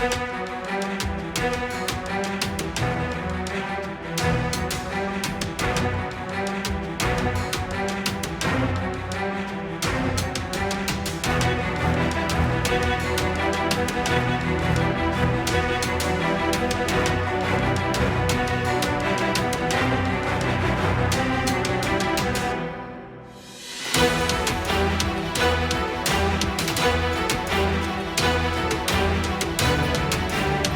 Thank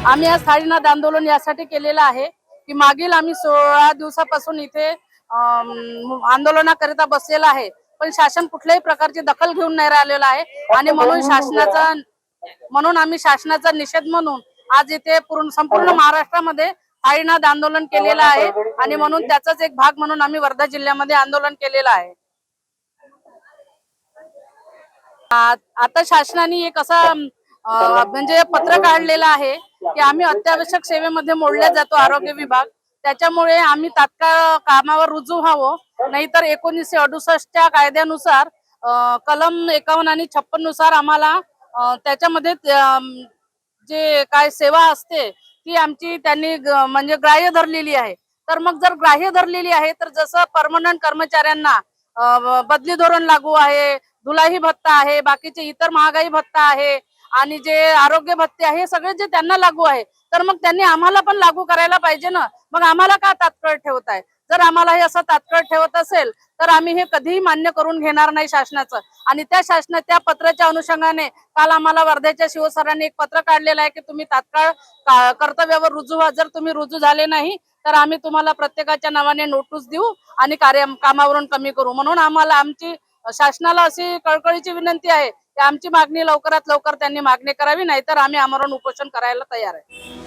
आम्ही आज थाळीनाथ आंदोलन यासाठी केलेलं आहे की मागील आम्ही सोळा दिवसापासून इथे आंदोलनाकरिता बसलेला आहे. पण शासन कुठल्याही प्रकारची दखल घेऊन नाही राहिलेलं आहे. आणि म्हणून शासनाचा म्हणून आम्ही शासनाचा निषेध म्हणून आज इथे पूर्ण संपूर्ण महाराष्ट्रामध्ये थाळीनाथ आंदोलन केलेलं आहे. आणि म्हणून त्याचाच एक भाग म्हणून आम्ही वर्धा जिल्ह्यामध्ये आंदोलन केलेलं आहे. आता शासनाने एक असा म्हणजे पत्र काढलेलं आहे की आम्ही अत्यावश्यक सेवेमध्ये मोडल्या जातो आरोग्य विभाग. त्याच्यामुळे आम्ही तात्काळ कामावर रुजू व्हावं. नाहीतर एकोणीसशे अडुसष्टच्या कायद्यानुसार कलम एकावन्न आणि छप्पननुसार आम्हाला त्याच्यामध्ये जे काय सेवा असते ती आमची त्यांनी म्हणजे ग्राह्य धरलेली आहे. तर मग जर ग्राह्य धरलेली आहे तर जसं परमनंट कर्मचाऱ्यांना बदली धोरण लागू आहे धुलाई भत्ता आहे बाकीचे इतर महागाई भत्ता आहे आणि जे आरोग्य भत्ते आहे हे सगळे जे त्यांना लागू आहे तर मग त्यांनी आम्हाला पण लागू करायला पाहिजे ना? मग आम्हाला का तात्काळ ठेवत आहे? जर आम्हाला हे असं तात्काळ ठेवत असेल तर आम्ही हे कधीही मान्य करून घेणार नाही शासनाचं. आणि त्या शासना त्या पत्राच्या अनुषंगाने काल आम्हाला वर्ध्याच्या शिवसरांनी एक पत्र काढलेलं आहे की तुम्ही तात्काळ कर्तव्यावर रुजू व्हा. जर तुम्ही रुजू झाले नाही तर आम्ही तुम्हाला प्रत्येकाच्या नावाने नोटीस देऊ आणि कार्य कामावरून कमी करू. म्हणून आम्हाला आमची शासनाला अशी कळकळीची विनंती आहे आमची मागणी लवकरात लवकर त्यांनी मागणी करावी नाहीतर आम्ही आमरण उपोषण करायला तयार आहे.